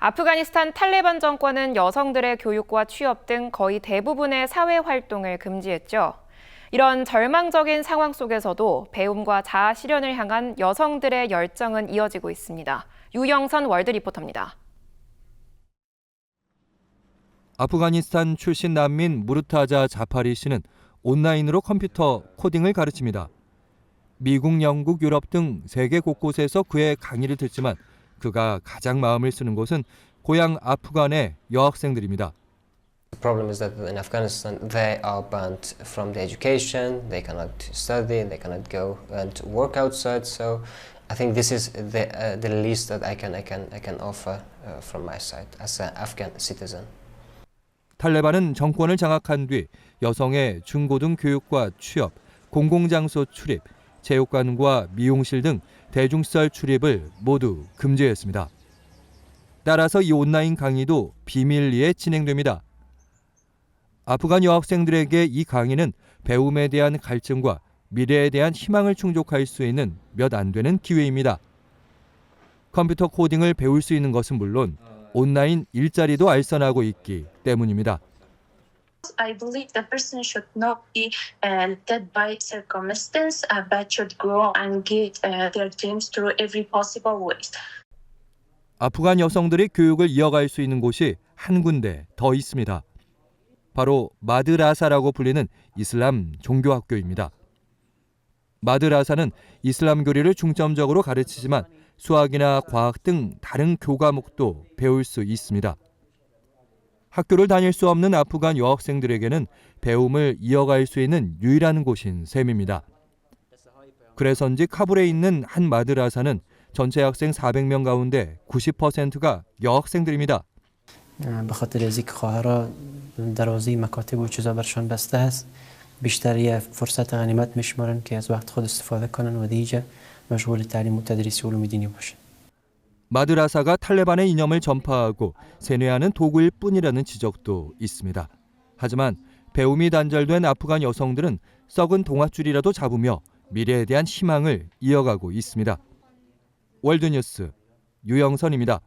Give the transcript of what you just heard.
아프가니스탄 탈레반 정권은 여성들의 교육과 취업 등 거의 대부분의 사회 활동을 금지했죠. 이런 절망적인 상황 속에서도 배움과 자아 실현을 향한 여성들의 열정은 이어지고 있습니다. 유영선 월드 리포터입니다. 아프가니스탄 출신 난민 무르타자 자파리 씨는 온라인으로 컴퓨터 코딩을 가르칩니다. 미국, 영국, 유럽 등 세계 곳곳에서 그의 강의를 듣지만 그가 가장 마음을 쓰는 곳은 고향 아프간의 여학생들입니다. The problem is that in Afghanistan they are banned from the education, they cannot study, they cannot go and work outside. So I think this is the, uh, the least that I can, I can, I can offer uh, from my side as an Afghan citizen. 탈레반은 정권을 장악한 뒤 여성의 중고등 교육과 취업, 공공장소 출입, 체육관과 미용실 등 대중시설 출입을 모두 금지했습니다. 따라서 이 온라인 강의도 비밀리에 진행됩니다. 아프간 여학생들에게 이 강의는 배움에 대한 갈증과 미래에 대한 희망을 충족할 수 있는 몇 안 되는 기회입니다. 컴퓨터 코딩을 배울 수 있는 것은 물론 온라인 일자리도 알선하고 있기 때문입니다. I believe the person should not be uh, led by circumstance, uh, but should grow and get uh, their dreams through every possible ways. 아프간 여성들이 교육을 이어갈 수 있는 곳이 한 군데 더 있습니다. 바로 마드라사라고 불리는 이슬람 종교학교입니다. 마드라사는 이슬람 교리를 중점적으로 가르치지만 수학이나 과학 등 다른 교과목도 배울 수 있습니다. 학교를 다닐 수 없는 아프간 여학생들에게는 배움을 이어갈 수 있는 유일한 곳인 셈입니다. 그래서인지 카불에 있는 한 마드라사는 전체 학생 400명 가운데 90%가 여학생들입니다. به خاطر از اینکه خواهرها دروازه مکاتب و چیزا برشان بسته هست بیشتر یه فرصت غنیمت میشمارن که از وقت خود استفاده کنن و دیگه مشغول تعلیم و تدریس علوم دینی باشن 마드라사가 탈레반의 이념을 전파하고 세뇌하는 도구일 뿐이라는 지적도 있습니다. 하지만 배움이 단절된 아프간 여성들은 썩은 동아줄이라도 잡으며 미래에 대한 희망을 이어가고 있습니다. 월드뉴스 유영선입니다.